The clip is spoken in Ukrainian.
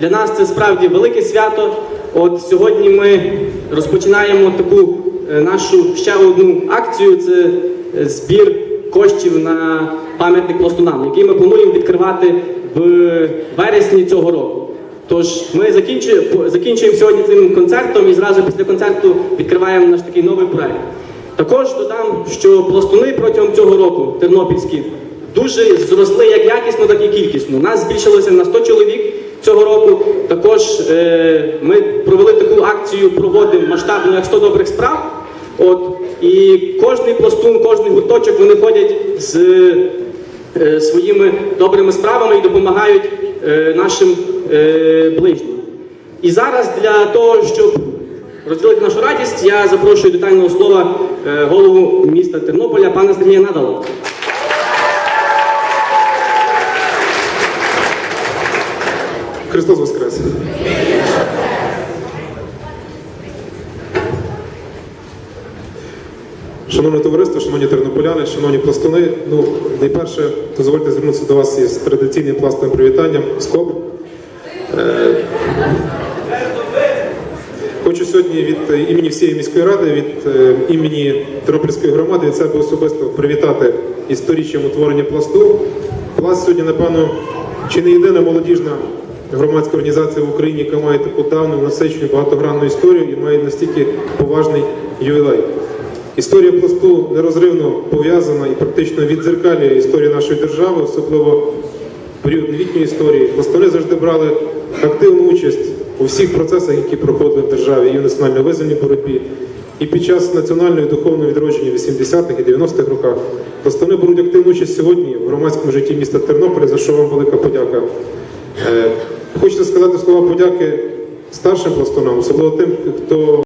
для нас це справді велике свято. От сьогодні ми розпочинаємо таку е, нашу ще одну акцію. Це е, збір коштів на пам'ятник пластунам, який ми плануємо відкривати в вересні цього року. Тож ми закінчуємо, закінчуємо сьогодні цим концертом і зразу після концерту відкриваємо наш такий новий проект. Також додам, що пластуни протягом цього року тернопільські дуже зросли як якісно, так і кількісно. Нас збільшилося на 100 чоловік цього року. Також е, ми провели таку акцію, проводимо масштабну як 100 добрих справ. От, і кожний пластун, кожний гурточок вони ходять з е, своїми добрими справами і допомагають е, нашим е, ближнім. І зараз для того, щоб розділити нашу радість, я запрошую до тайного слова е, голову міста Тернополя, пана Сергія Надала. Христос Воскрес! Шановне товариство, шановні тернополяни, шановні пластуни, ну, найперше, дозвольте звернутися до вас із традиційним пластовим привітанням з КОБ. Е, Хочу сьогодні від імені всієї міської ради, від е, імені Тернопільської громади від себе особисто привітати із сторіччям утворення пласту. Пласт сьогодні, напевно, чи не єдина молодіжна громадська організація в Україні, яка має таку давну, насичену, багатогранну історію і має настільки поважний ювілей. Історія пласту нерозривно пов'язана і практично віддзеркалює історію нашої держави, особливо період новітньої історії. Пластуни завжди брали активну участь у всіх процесах, які проходили в державі, і в національно-визвольній боротьбі, і під час національного і духовного відродження в 80-х і 90-х роках. Пластуни беруть активну участь сьогодні в громадському житті міста Тернополя, за що вам велика подяка. Хочеться сказати слова подяки старшим пластунам, особливо тим, хто